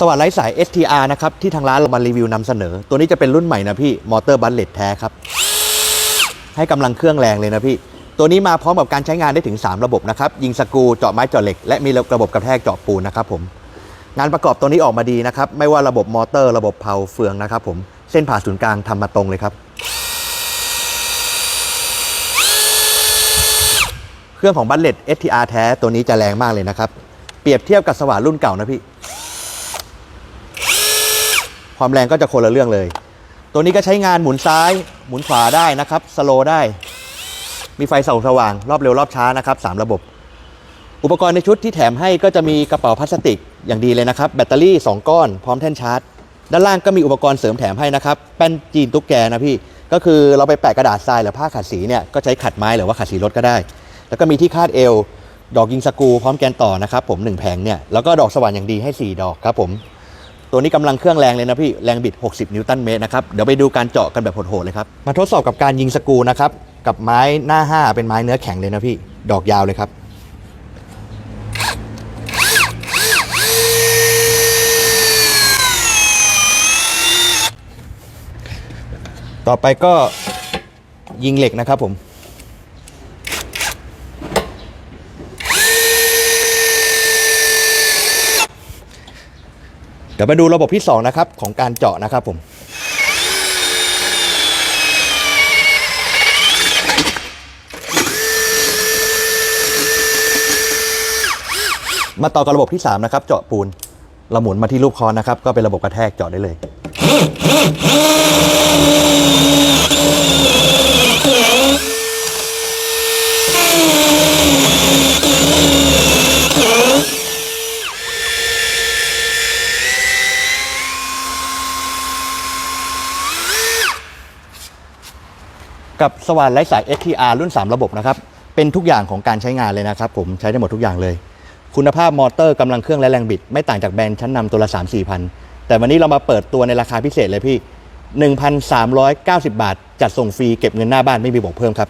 สวัสดิ์ไร้สาย STR นะครับ ที่ทางร้านเรามารีวิวนำเสนอ ตัวนี้จะเป็นรุ่นใหม่นะพี่ มอเตอร์บัลเลตแท้ครับ ให้กำลังเครื่องแรงเลยนะพี่ ตัวนี้มาพร้อมกับการใช้งานได้ถึง 3 ระบบนะครับ ยิงสกูเจาะไม้เจาะเหล็ก และมีระบบกระแทกเจาะปูนนะครับผม งานประกอบตัวนี้ออกมาดีนะครับ ไม่ว่าระบบมอเตอร์ระบบเพาเฟืองนะครับผมเส้นผ่าศูนย์กลางทำมาตรงเลยครับเครื่องของบัลเลต STR แท้ตัวนี้จะแรงมากเลยนะครับเปรียบเทียบกับสว่านรุ่นเก่านะพี่ ความแรงก็จะคนละเรื่องเลย ตัวนี้ก็ใช้งานหมุนซ้ายหมุนขวาได้นะครับสโลได้ มีไฟส่องสว่าง รอบเร็วรอบช้านะครับ 3 ระบบ อุปกรณ์ในชุดที่แถมให้ก็จะมีกระเป๋าพลาสติกอย่างดีเลยนะครับ แบตเตอรี่ 2 ก้อนพร้อมแท่นชาร์จ ด้านล่างก็มีอุปกรณ์เสริมแถมให้นะครับแป้นจีนตุ๊กแกนะพี่ก็คือเราไปแปะกระดาษทรายหรือผ้าขัดสีเนี่ยก็ใช้ขัดไม้หรือว่าขัดสีรถก็ได้ แล้วก็มีที่คาดเอวดอกยิงสกูพร้อมแกนต่อนะครับผมหนึ่งแผงเนี่ยแล้วก็ดอกสว่านอย่างดีให้ 4 ดอกครับผม ตัวนี้กำลังเครื่องแรงเลยนะพี่ แรงบิด 60 นิวตันเมตรนะครับ เดี๋ยวไปดูการเจาะกันแบบโหดๆเลยครับ มาทดสอบกับการยิงสกรูนะครับ กับไม้หน้า 5 เป็นไม้เนื้อแข็งเลยนะพี่ ดอกยาวเลยครับ ต่อไปก็ยิงเหล็กนะครับผม เดี๋ยวมาดูระบบที่ 2 นะครับ ของการเจาะนะครับผมมาต่อกับระบบที่ 3 นะครับ เจาะปูนเราหมุนมาที่รูปคอนนะครับ ก็เป็นระบบกระแทกเจาะได้เลย กับสว่านไร้สาย STR รุ่น 3 ระบบนะครับ เป็นทุกอย่างของการใช้งานเลยนะครับ ผมใช้ได้หมดทุกอย่างเลย คุณภาพมอเตอร์กำลังเครื่องและแรงบิด ไม่ต่างจากแบรนด์ชั้นนำตัวละ 3 4พันแต่วันนี้เรามาเปิดตัวในราคาพิเศษเลยพี่ 1,390 บาท จัดส่งฟรีเก็บเงินหน้าบ้านไม่มีบอกเพิ่มครับ